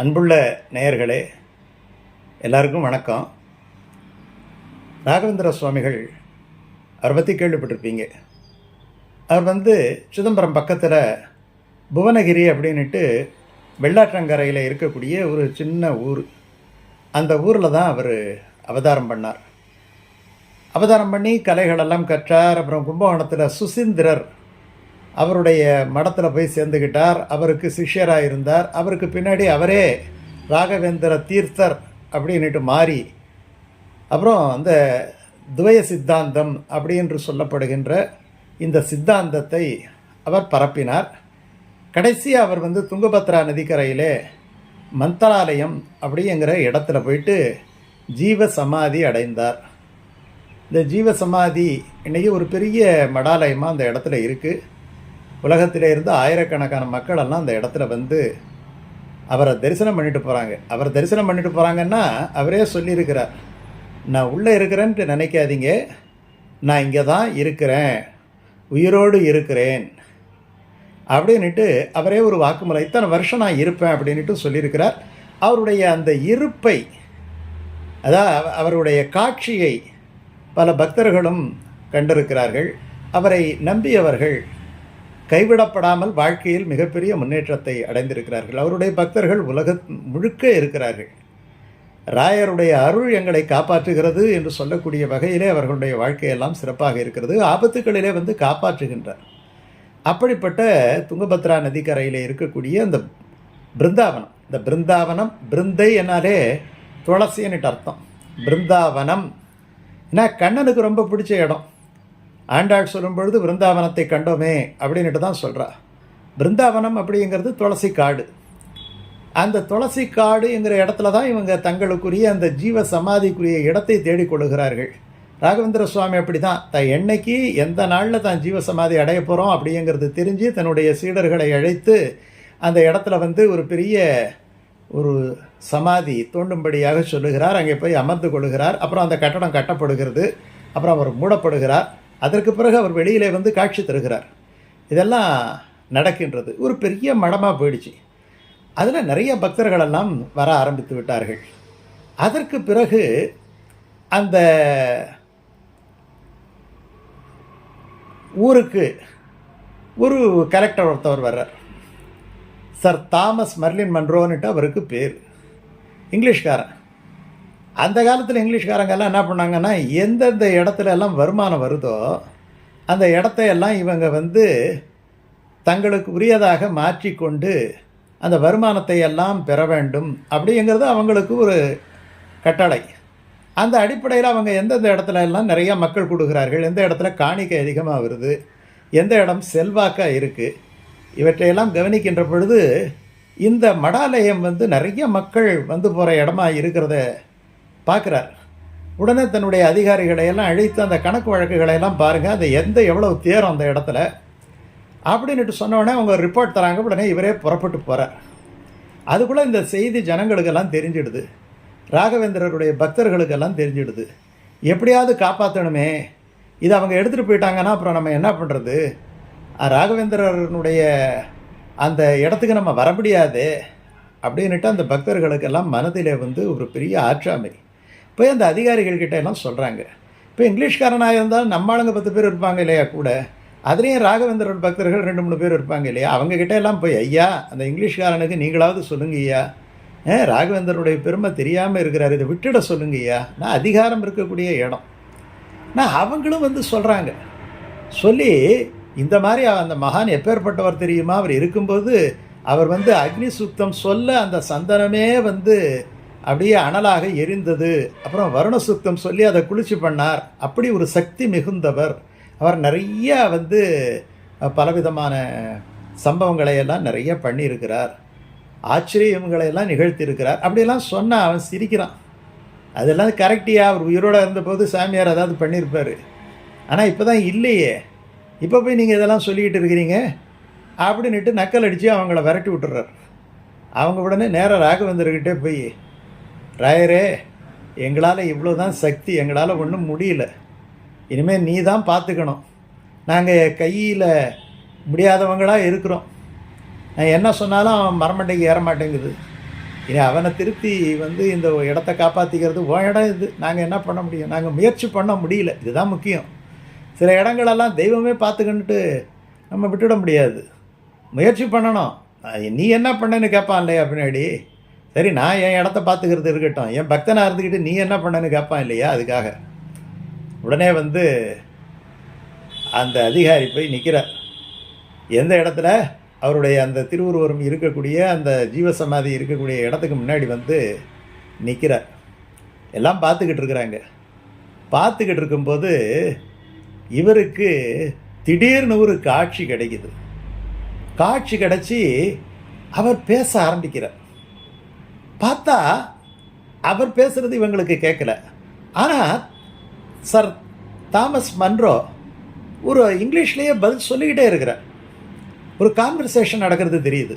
அன்புள்ள நேயர்களே எல்லாருக்கும் வணக்கம். ராகவேந்திர சுவாமிகள் அவரை பற்றி கேள்விப்பட்டிருப்பீங்க. அவர் வந்து சிதம்பரம் பக்கத்தில் புவனகிரி அப்படின்ட்டு வெள்ளாற்றங்கரையில் இருக்கக்கூடிய ஒரு சின்ன ஊர். அந்த ஊரில் தான் அவர் அவதாரம் பண்ணார். அவதாரம் பண்ணி கலைகளெல்லாம் கற்றார். அப்புறம் கும்பகோணத்தில் சுசீந்திரர் அவருடைய மடத்தில் போய் சேர்ந்துக்கிட்டார் அவருக்கு சிஷ்யராக இருந்தார் அவருக்கு பின்னாடி அவரே ராகவேந்திர தீர்த்தர் அப்படின்னுட்டு மாறி அப்புறம் அந்த துவய சித்தாந்தம் அப்படி என்று சொல்லப்படுகின்ற இந்த சித்தாந்தத்தை அவர் பரப்பினார். கடைசியாக அவர் வந்து துங்கபத்ரா நதிக்கரையிலே மந்தராலயம் அப்படிங்கிற இடத்துல போயிட்டு ஜீவ சமாதி அடைந்தார். இந்த ஜீவ சமாதி இன்றைக்கி ஒரு பெரிய மடாலயமாக அந்த இடத்துல இருக்குது உலகத்திலே இருந்து ஆயிரக்கணக்கான மக்கள் எல்லாம் அந்த இடத்துல வந்து அவரை தரிசனம் பண்ணிட்டு போகிறாங்க அவர் தரிசனம் பண்ணிட்டு போகிறாங்கன்னா அவரே சொல்லியிருக்கிறார். நான் உள்ளே இருக்கிறேன்ட்டு நினைக்காதீங்க. நான் இங்கே தான் இருக்கிறேன். உயிரோடு இருக்கிறேன். அப்படின்ட்டு அவரே ஒரு வாக்குமூலம் இத்தனை வருஷம் நான் இருப்பேன். அப்படின்ட்டு சொல்லியிருக்கிறார். அவருடைய அந்த இருப்பை அதான் அவ- அவருடைய காட்சியை பல பக்தர்களும் கண்டிருக்கிறார்கள். அவரை நம்பியவர்கள் கைவிடப்படாமல் வாழ்க்கையில் மிகப்பெரிய முன்னேற்றத்தை அடைந்திருக்கிறார்கள். அவருடைய பக்தர்கள் உலக முழுக்க இருக்கிறார்கள். ராயருடைய அருள் எங்களை காப்பாற்றுகிறது என்று சொல்லக்கூடிய வகையிலே அவர்களுடைய வாழ்க்கையெல்லாம் சிறப்பாக இருக்கிறது. ஆபத்துகளிலே வந்து காப்பாற்றுகின்றார். அப்படிப்பட்ட துங்கபத்ரா நதிக்கரையில் இருக்கக்கூடிய அந்த பிருந்தாவனம் இந்த பிருந்தாவனம் பிருந்தை என்னாலே துளசின்னுட்டு அர்த்தம். பிருந்தாவனம். ஏன்னா கண்ணனுக்கு ரொம்ப பிடிச்ச இடம். ஆண்டாள் சொல்லும் பொழுது பிருந்தாவனத்தை கண்டோமே அப்படின்ட்டு தான் சொல்கிறா பிருந்தாவனம் அப்படிங்கிறது துளசி காடு. அந்த துளசி காடுங்கிற இடத்துல தான் இவங்க தங்களுக்குரிய அந்த ஜீவ சமாதிக்குரிய இடத்தை தேடிக்கொள்கிறார்கள் ராகவேந்திர சுவாமி அப்படி தான் தான் என்னைக்கு எந்த நாளில் தான் ஜீவ சமாதி அடைய போகிறோம் அப்படிங்கிறது தெரிஞ்சு தன்னுடைய சீடர்களை அழைத்து அந்த இடத்துல வந்து ஒரு பெரிய ஒரு சமாதி தோண்டும்படியாக சொல்லுகிறார். அங்கே போய் அமர்ந்து கொள்கிறார். அப்புறம் அந்த கட்டடம் கட்டப்படுகிறது. அப்புறம் அவர் மூடப்படுகிறார். அதற்கு பிறகு அவர் வெளியிலே வந்து காட்சி தருகிறார். இதெல்லாம் நடக்கின்றது. ஒரு பெரிய மடமாக போயிடுச்சு. அதில் நிறைய பக்தர்கள் எல்லாம் வர ஆரம்பித்து விட்டார்கள். அதற்கு பிறகு அந்த ஊருக்கு ஒரு கலெக்டர் ஒருத்தவர் வர்றார். சர் தாமஸ் மர்லின் மன்றோன்னுட்டு அவருக்கு பேர். இங்கிலீஷ்காரன். அந்த காலத்தில் இங்கிலீஷ்காரங்கெல்லாம் என்ன பண்ணாங்கன்னா எந்தெந்த இடத்துல எல்லாம் வருமானம் வருதோ அந்த இடத்தையெல்லாம் இவங்க வந்து தங்களுக்கு உரியதாக மாற்றிக்கொண்டு அந்த வருமானத்தை எல்லாம் பெற வேண்டும் அப்படிங்கிறது அவங்களுக்கு ஒரு கட்டளை. அந்த அடிப்படையில் அவங்க எந்தெந்த இடத்துல எல்லாம் நிறையா மக்கள் கொடுக்குறார்கள் எந்த இடத்துல காணிக்கை அதிகமாக வருது எந்த இடம் செல்வாக்காக இருக்குது இவற்றையெல்லாம் கவனிக்கின்ற பொழுது இந்த மடாலயம் வந்து நிறைய மக்கள் வந்து போகிற இடமா இருக்கிறத பார்க்குறார். உடனே தன்னுடைய அதிகாரிகளை எல்லாம் அழைத்து அந்த கணக்கு வழக்குகளை எல்லாம் பாருங்கள் அது எந்த எவ்வளவு தேரும் அந்த இடத்துல. அப்படின்னுட்டு சொன்ன உடனே அவங்க ரிப்போர்ட் தராங்க உடனே இவரே புறப்பட்டு போகிறார் அதுக்குள்ளே இந்த செய்தி ஜனங்களுக்கெல்லாம் தெரிஞ்சிடுது. ராகவேந்திரருடைய பக்தர்களுக்கெல்லாம் தெரிஞ்சிடுது. எப்படியாவது காப்பாற்றணுமே இது அவங்க எடுத்துகிட்டு போயிட்டாங்கன்னா அப்புறம் நம்ம என்ன பண்ணுறது ராகவேந்திரனுடைய அந்த இடத்துக்கு நம்ம வர முடியாது. அப்படின்ட்டு அந்த பக்தர்களுக்கெல்லாம் மனதிலே வந்து ஒரு பெரிய ஆற்றாமை. போய் அந்த அதிகாரிகள்கிட்ட எல்லாம் சொல்கிறாங்க இப்போ இங்கிலீஷ்காரனாக இருந்தால் நம்ம ஆளுங்க பத்து பேர் இருப்பாங்க இல்லையா கூட? அதுலேயும் ராகவேந்திரன் பக்தர்கள் ரெண்டு மூணு பேர் இருப்பாங்க இல்லையா? அவங்கக்கிட்ட எல்லாம் போய் ஐயா அந்த இங்கிலீஷ்காரனுக்கு நீங்களாவது சொல்லுங்க ஐயா. ராகவேந்தருடைய பெருமை தெரியாமல் இருக்கிறார். இதை விட்டுட சொல்லுங்க ஐயா. நான் அதிகாரம் இருக்கக்கூடிய இடம். நான் அவங்களும் வந்து சொல்கிறாங்க சொல்லி இந்த மாதிரி அந்த மகான் எப்பேற்பட்டவர் தெரியுமா? அவர் இருக்கும்போது அவர் வந்து அக்னி சுத்தம் சொல்ல அந்த சந்தனமே வந்து அப்படியே அனலாக எரிந்தது. அப்புறம் வருண சுத்தம் சொல்லி அதை குளிச்சு பண்ணார். அப்படி ஒரு சக்தி மிகுந்தவர். அவர் நிறைய வந்து பலவிதமான சம்பவங்களை எல்லாம் நிறைய பண்ணியிருக்கிறார். ஆச்சரியங்களை எல்லாம் நிகழ்த்தியிருக்கிறார். அப்படியெல்லாம் சொன்னால் அவன் சிரிக்கிறான். அதெல்லாம் கரெக்டியா? அவர் உயிரோடு இருந்தபோது சாமியார் ஏதாவது பண்ணியிருப்பார். ஆனால் இப்போ தான் இல்லையே. இப்போ போய் நீங்கள் இதெல்லாம் சொல்லிக்கிட்டு இருக்கிறீங்க? அப்படின்னுட்டு நக்கல் அடித்து அவங்கள விரட்டி விட்டுறார். அவங்க உடனே நேராக ராகவேந்தர்கிட்டே போய் ராயரே எங்களால் இவ்வளோ தான் சக்தி எங்களால் ஒன்றும் முடியல. இனிமேல் நீ தான் பார்த்துக்கணும் நாங்கள் கையில் முடியாதவங்களாக இருக்கிறோம். நான் என்ன சொன்னாலும் அவன் மரமண்டைக்கு ஏற மாட்டேங்குது. இனி அவனை திருப்பி வந்து இந்த இடத்த காப்பாற்றிக்கிறது உன் இடம் இது. நாங்கள் என்ன பண்ண முடியும்? நாங்கள் முயற்சி பண்ண முடியல. இதுதான் முக்கியம். சில இடங்களெல்லாம் தெய்வமே பார்த்துக்கின்னுட்டு நம்ம விட்டுட முடியாது. முயற்சி பண்ணணும். நீ என்ன பண்ணேன்னு கேட்பான் இல்லையா பின்னாடி? சரி நான் என் இடத்த பார்த்துக்கிறது இருக்கட்டும். என் பக்தனாக இருந்துக்கிட்டு நீ என்ன பண்ணேன்னு கேட்பான் இல்லையா அதுக்காக. உடனே வந்து அந்த அதிகாரி போய் நிற்கிறார் எந்த இடத்துல? அவருடைய அந்த திருவுருவரும் இருக்கக்கூடிய அந்த ஜீவசமாதி இருக்கக்கூடிய இடத்துக்கு முன்னாடி வந்து நிற்கிறார் எல்லாம் பார்த்துக்கிட்டு இருக்கிறாங்க. பார்த்துக்கிட்டு இருக்கும்போது இவருக்கு திடீர்னு ஒரு காட்சி கிடைக்குது. காட்சி கிடச்சி அவர் பேச ஆரம்பிக்கிறார். பார்த்தா அவர் பேசுகிறது இவங்களுக்கு கேட்கல ஆனால் சார் தாமஸ் மன்ரோ ஒரு இங்கிலீஷ்லேயே பதில் சொல்லிக்கிட்டே இருக்கிறார். ஒரு கான்வர்சேஷன் நடக்கிறது தெரியுது.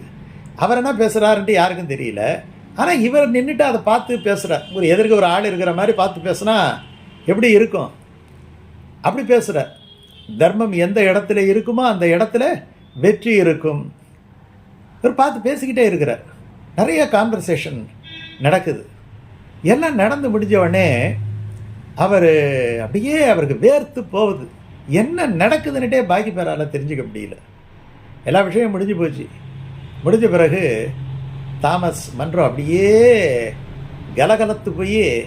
அவர் என்ன பேசுகிறாருன்ட்டு யாருக்கும் தெரியல. ஆனால் இவர் நின்றுட்டு அதை பார்த்து பேசுகிறார் ஒரு எதிர்க்க ஒரு ஆள் இருக்கிற மாதிரி பார்த்து பேசுனா எப்படி இருக்கும்? அப்படி பேசுகிறார் தர்மம் எந்த இடத்துல இருக்குமோ அந்த இடத்துல வெற்றி இருக்கும். இவர் பார்த்து பேசிக்கிட்டே இருக்கிறார். நிறைய கான்வர்சேஷன் நடக்குது. எல்லாம் நடந்து முடிஞ்ச உடனே அவர் அப்படியே அவருக்கு வேர்த்து போகுது. என்ன நடக்குதுன்னுட்டே பாக்கி பேரால் தெரிஞ்சுக்க முடியல. எல்லா விஷயமும் முடிஞ்சு போச்சு. முடிஞ்ச பிறகு தாமஸ் மன்றோ அப்படியே கலகலத்து போய்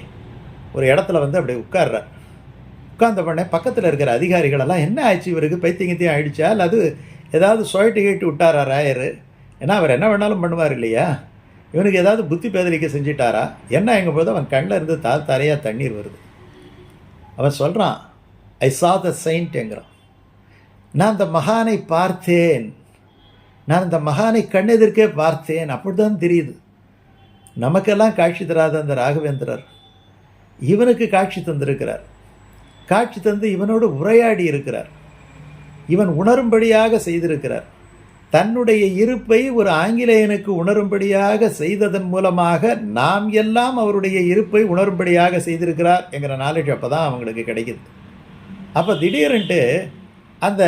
ஒரு இடத்துல வந்து அப்படியே உட்கார்றார். உட்கார்ந்த உடனே பக்கத்தில் இருக்கிற அதிகாரிகளெல்லாம் என்ன ஆச்சு இவருக்கு? பைத்தியங்கத்தையும் ஆயிடுச்சா? அல்லது ஏதாவது சொயிட்டு கேட்டு விட்டாரா ராயர்? ஏன்னா அவர் என்ன வேணாலும் பண்ணுவார் இல்லையா? இவனுக்கு ஏதாவது புத்தி பேதலிக்க செஞ்சிட்டாரா? என்ன எங்கே போது? அவன் கண்ணில் இருந்து தார் தரையாக தண்ணீர் வருது. அவன் சொல்கிறான் ஐ சா த செயின்ட்ங்கிறான் நான் அந்த மகானை பார்த்தேன். நான் அந்த மகானை கண்ணெதிர்க்கே பார்த்தேன். அப்படிதான் தெரியுது. நமக்கெல்லாம் காட்சி தராத அந்த ராகவேந்திரர். இவனுக்கு காட்சி தந்திருக்கிறார். காட்சி தந்து இவனோடு உரையாடி இருக்கிறார். இவன் உணரும்படியாக செய்திருக்கிறார். தன்னுடைய இருப்பை ஒரு ஆங்கிலேயனுக்கு உணரும்படியாக செய்ததன் மூலமாக நாம் எல்லாம் அவருடைய இருப்பை உணரும்படியாக செய்திருக்கிறார் என்கிற நாலேஜ் அப்போ தான் அவங்களுக்கு கிடைக்குது. அப்போ திடீர்னுட்டு அந்த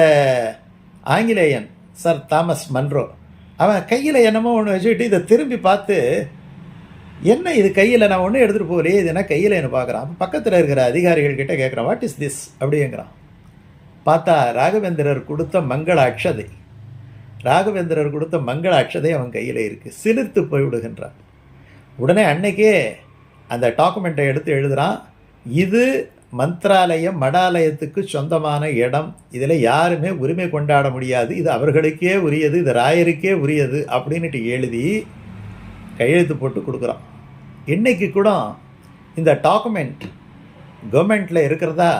ஆங்கிலேயன் சர் தாமஸ் மன்ரோ அவன் கையில் என்னமோ ஒன்று வச்சுக்கிட்டு இதை திரும்பி பார்த்து என்ன இது கையில்? நான் ஒன்றும் எடுத்துகிட்டு போகலையே இது என்ன கையில்? என்ன பார்க்குறான். பக்கத்தில் இருக்கிற அதிகாரிகள் கிட்டே கேட்குறான் வாட் இஸ் திஸ் அப்படிங்கிறான். பார்த்தா ராகவேந்திரர் கொடுத்த மங்கள அக்ஷதை ராகவேந்திரர் கொடுத்த மங்கள அக்ஷதை அவன் கையில் இருக்குது சிலிர்த்து போய் விடுகின்றான். உடனே அன்னைக்கே அந்த டாக்குமெண்ட்டை எடுத்து எழுதுகிறான் இது மந்த்ராலயம் மடாலயத்துக்கு சொந்தமான இடம். இதில் யாருமே உரிமை கொண்டாட முடியாது. இது அவர்களுக்கே உரியது இது ராயருக்கே உரியது அப்படின்னுட்டு எழுதி கையெழுத்து போட்டு கொடுக்குறான். இன்றைக்கி கூட இந்த டாக்குமெண்ட் கவர்மெண்ட்டில் இருக்கிறதா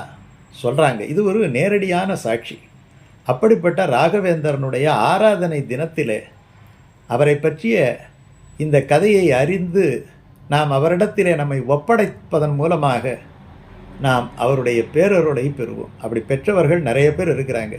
சொல்கிறாங்க இது ஒரு நேரடியான சாட்சி. அப்படிப்பட்ட ராகவேந்தரனுடைய ஆராதனை தினத்திலே அவரை பற்றிய இந்த கதையை அறிந்து நாம் அவரிடத்திலே நம்மை ஒப்படைப்பதன் மூலமாக நாம் அவருடைய பேரருளை பெறுவோம். அப்படி பெற்றவர்கள் நிறைய பேர் இருக்கிறாங்க.